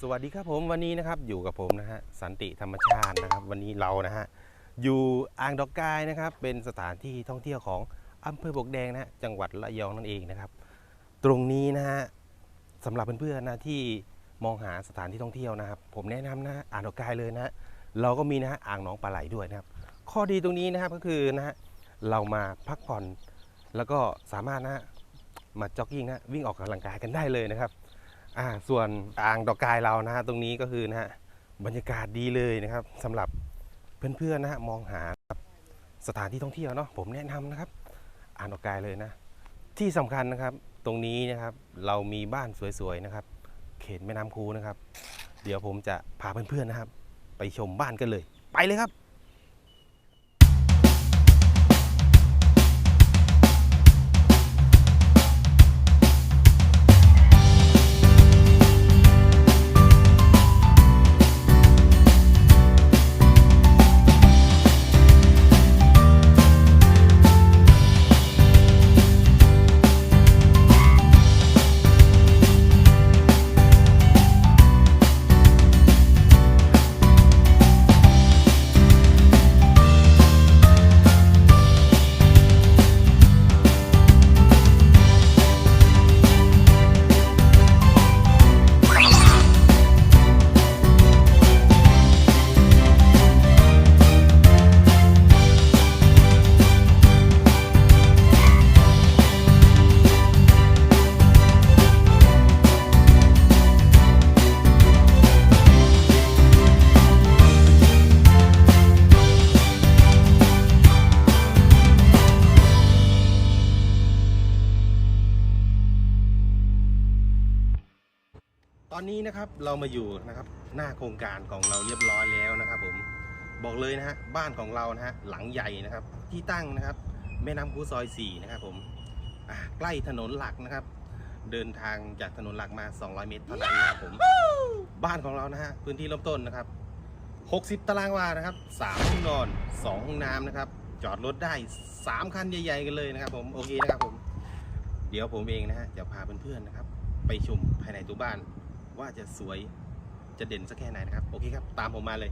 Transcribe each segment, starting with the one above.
สวัสดีครับผมวันนี้นะครับอยู่กับผมนะฮะสันติธรรมชาตินะครับ วันนี้เรานะฮะอยู่อ่างดอกกายนะครับ เป็นสถานที่ท่องเที่ยวของอำเภอบกแดงนะฮะจังหวัดระยองนั่นเองนะครับ ตรงนี้นะฮะสำหรับเพื่อนๆนะที่มองหาสถานที่ท่องเที่ยวนะครับ ผมแนะนำนะฮะอ่างดอกกายเลยนะฮะเราก็มีนะฮะอ่างหนองปลาไหลด้วยนะครับ ข้อดีตรงนี้นะครับก็คือนะฮะเรามาพักผ่อนแล้วก็สามารถนะฮะมาจ็อกกิ้งนะวิ่งออกกำลังกายกันได้เลยนะครับ อ่าส่วนอ่างดอกกายเรานะฮะตรงนี้ก็คือนะฮะบรรยากาศดีเลยนะครับสำหรับเพื่อนๆนะฮะมองหาสถานที่ท่องเที่ยวเนาะผมแนะนำนะครับ อ่างดอกกายเลยนะ ที่สำคัญนะครับตรงนี้นะครับเรามีบ้านสวยๆนะครับ เขตแม่น้ำคูนะครับ เดี๋ยวผมจะพาเพื่อนๆนะครับ ไปชมบ้านกันเลย ไปเลยครับ อนนี้นะครับเรามาอยู่นะครับหน้าโครงการของเราเรียบร้อยแล้วนะครับ ผมบอกเลยนะฮะบ้านของเรานะฮะหลังใหญ่นะครับ ที่ตั้งนะครับ แม่น้ำคูซอย4นะครับผมอ่าใกล้ถนนหลักนะครับ เดินทางจากถนนหลักมา 200 เมตรเท่านั้นนะครับผมบ้านของเรานะฮะพื้นที่เริ่มต้นนะครับ 60 ตารางวานะครับ3ห้องนอน 2 ห้องน้ำนะครับ จอดรถได้ 3 คันใหญ่ๆกันเลยนะครับ ผมโอเคนะครับผม เดี๋ยวผมเองนะฮะจะพาเพื่อนๆนะครับ ไปชมภายในตัวบ้าน ว่าจะสวยจะเด่นสักแค่ไหนนะครับ โอเคครับ ตามผมมาเลย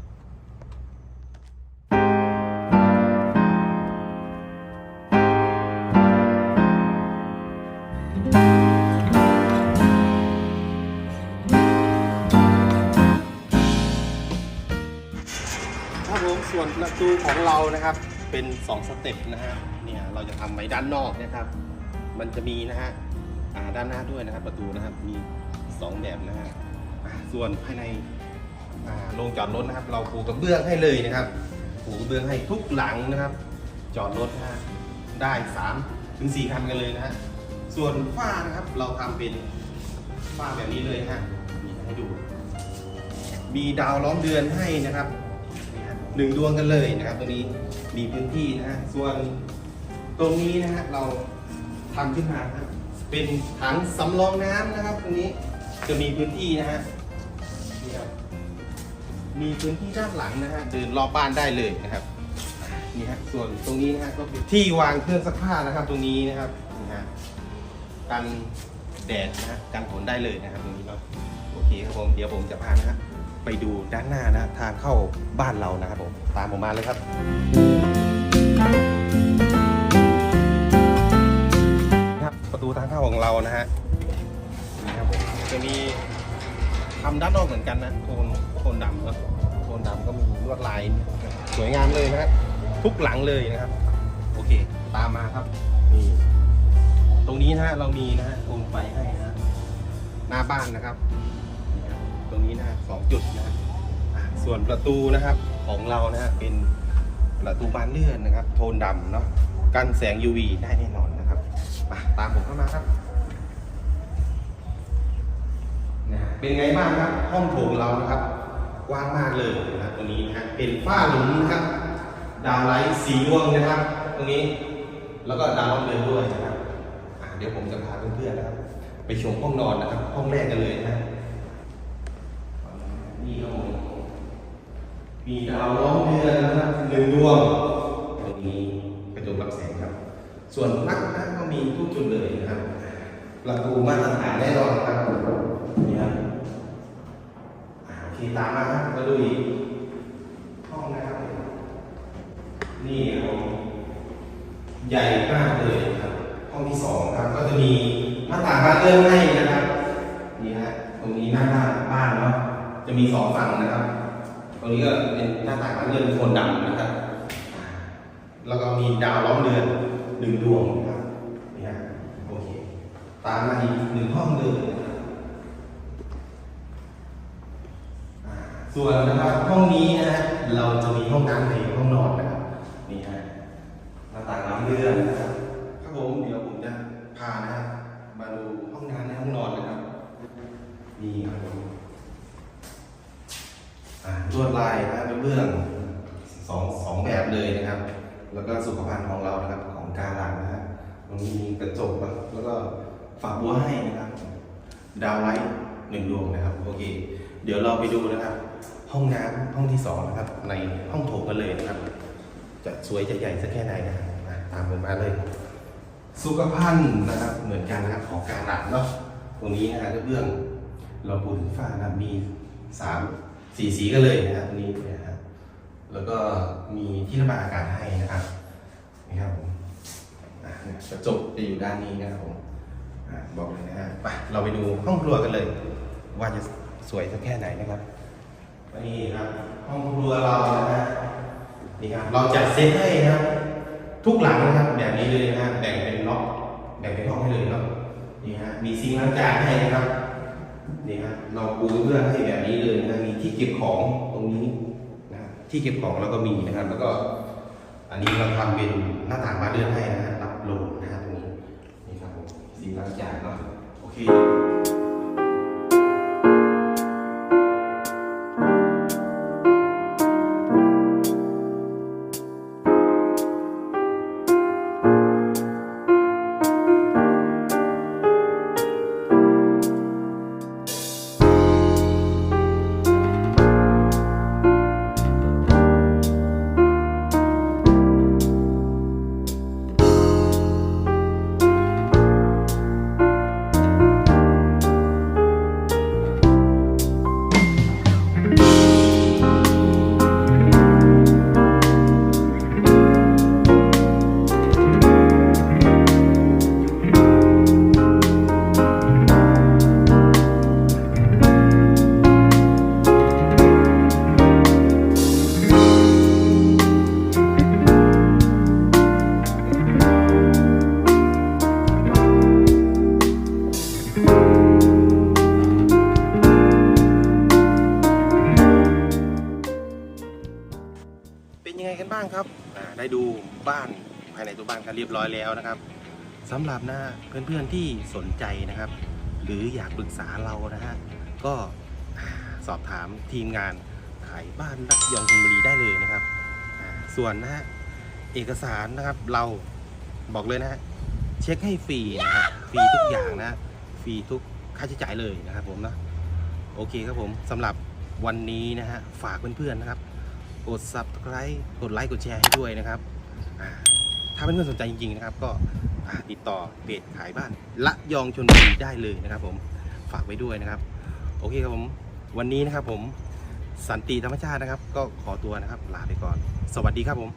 ครับผมส่วนประตูของเรานะครับเป็น2สเต็ปนะฮะเนี่ยเราจะทำไว้ด้านนอกนะครับ มันจะมีนะฮะด้านหน้าด้วยนะครับ ประตูนะครับมี 2 แบบนะฮะส่วนภายในโรงจอดรถนะครับ เราปูกระเบื้องให้เลยนะครับปูกระเบื้องให้ทุกหลังนะครับ จอดรถนะฮะได้3ถึง4คันกันเลยนะฮะส่วนฝ้านะครับเราทำเป็นฝ้าแบบนี้เลยฮะนี่ให้ดู มีดาวล้อมเดือนให้นะครับหนึ่งดวงกันเลยนะครับตรงนี้มีพื้นที่นะฮะส่วนตรงนี้นะฮะเราทำขึ้นมาครับเป็นถังสำรองน้ำนะครับตรงนี้ จะมีพื้นที่นะฮะนี่ครับมีพื้นที่ด้านหลังนะฮะเดินรอบบ้านได้เลยนะครับนี่ฮะส่วนตรงนี้นะฮะก็เป็นที่วางเครื่องซักผ้านะครับ ตรงนี้นะครับนี่ฮะกันแดดนะฮะกันฝนได้เลยนะครับ ตรงนี้เนาะโอเคครับผมเดี๋ยวผมจะพานะฮะไปดูด้านหน้านะทางเข้าบ้านเรานะครับผมตามผมมาเลยครับครับประตูทางเข้าของเรานะฮะ จะมีทำด้านนอกเหมือนกันนะโทนโทนดำเนอะโทนดำก็มีลวดลายสวยงามเลยนะฮะทุกหลังเลยนะครับ โอเค ตามมาครับนี่ตรงนี้นะฮะเรามีนะฮะโคมไฟให้นะหน้าบ้านนะครับ ตรงนี้นะสองจุดนะส่วนประตูนะครับของเรานะฮะเป็นประตูบานเลื่อนนะครับ โทนดำเนาะกันแสง UV ได้แน่นอนนะครับมาตามผมเข้ามาครับ เป็นไงบ้างครับห้องโถงเรานะครับกว้างมากเลยนะครับตรงนี้นะฮะเป็นฝ้าหลุมนะครับ ดาวไลท์สีดวงนะครับ ตรงนี้แล้วก็ดาวล้อมเดือนด้วยนะครับเดี๋ยวผมจะพาเพื่อนๆนะครับ ไปชมห้องนอนนะครับ ห้องแรกกันเลยนะนี่ครับผมมีดาวล้อมเดือนนะครับหนึ่งดวงตรงนี้กระจกรับแสงครับ ส่วนปลั๊กนะก็มีทุกจุดเลยนะครับประตูมาตรฐานแน่นอนครับนี่ครับีตามมาครับมาดูอีกห้องนะครับ นี่ครับใหญ่มากเลยครับ ห้องที่สองครับก็จะมีหน้าต่างบานเลื่อนให้นะครับ นี่ฮะตรงนี้หน้าต่างบ้านเนาะจะมีสองฝั่งนะครับ ตรงนี้ก็เป็นหน้าต่างบานเลื่อนโทนดำนะครับ แล้วก็มีดาวล้อมเรือนหนึ่งดวงนะครับนี่ฮะโอเค ตามมาอีกหนึ่งห้องเลยนะครับอ่า ส่วนนะครับห้องนี้นะฮะเราจะมีห้องน้ำในห้องนอนนะครับนี่ฮะหน้าต่างล้อมเรื่อนนะครับครับผมเดี๋ยวผมจะพานะฮะมาดูห้องน้ำในห้องนอนนะครับนี่ครับผมอ่าลวดลายนะครับเบื้องสองสองแบบเลยนะครับ แล้วก็สุขภัณฑ์ของเรานะครับของการหลังนะฮะตรงนี้มีกระจกแล้วก็ฝาบัวให้นะครับ ดาวไลท์หนึ่งดวงนะครับโอเค เดี๋ยวเราไปดูนะครับ ห้องน้ำห้องที่สองนะครับ ในห้องโถงกันเลยนะครับ จะสวยจะใหญ่สักแค่ไหนนะครับมาตามผมมาเลย สุขภัณฑ์นะครับ เหมือนกันนะครับของการหลังเนาะตรงนี้นะฮะกระเบื้องเราปูถึงฝ้านะมีสามสีสีกันเลยนะครับตรงนี้นะครับแล้วก็มีที่ระบายอากาศให้นะครับนี่ครับผมอะเนี่ยกระจกจะอยู่ด้านนี้นะครับผมบอกเลยนะฮะไปเราไปดูห้องครัวกันเลย ว่าจะสวยสักแค่ไหนนะครับ นี่ครับห้องครัวเรานะฮะนี่ครับเราจัดเซตให้นะครับ ทุกหลังนะครับแบบนี้เลยนะฮะแบ่งเป็นล็อกแบ่งเป็นห้องให้เลยเนาะนี่ฮะมีซิงค์ล้างจานให้นะครับนี่ฮะเราปูเพื่อนให้แบบนี้เลยนะมีที่เก็บของตรงนี้นะที่เก็บของเราก็มีนะครับ แล้วก็ อันนี้เราทำเป็นหน้าต่างบานเลื่อนให้นะฮะรับลมนะครับตรงนี้นี่ครับผมสีล้างจานเนาะโอเค นบ้างครับได้ดูบ้านภายในตัวบ้านกันเรียบร้อยแล้วนะครับสำหรับนะเพื่อนๆที่สนใจนะครับ หรืออยากปรึกษาเรานะฮะก็สอบถามทีมงานขายบ้านรักยองธนบุรีได้เลยนะครับ ส่วนนะฮะเอกสารนะครับเราบอกเลยนะฮะเช็คให้ฟรีนะฮะฟรีทุกอย่างนะฮะฟรีทุกค่าใช้จ่ายเลยนะครับผมนะโอเคครับผมสำหรับวันนี้นะฮะฝากเพื่อนๆนะครับ กด subscribe กดไลค์กดแชร์ให้ด้วยนะครับถ้าถ้าเพื่อนๆสนใจจริงๆนะครับ ก็ติดต่อเพจขายบ้านละยองชนบุรีได้เลยนะครับ ผมฝากไว้ด้วยนะครับ โอเคครับผมวันนี้นะครับผมสันติธรรมชาตินะครับ ก็ขอตัวนะครับ ลาไปก่อน สวัสดีครับผม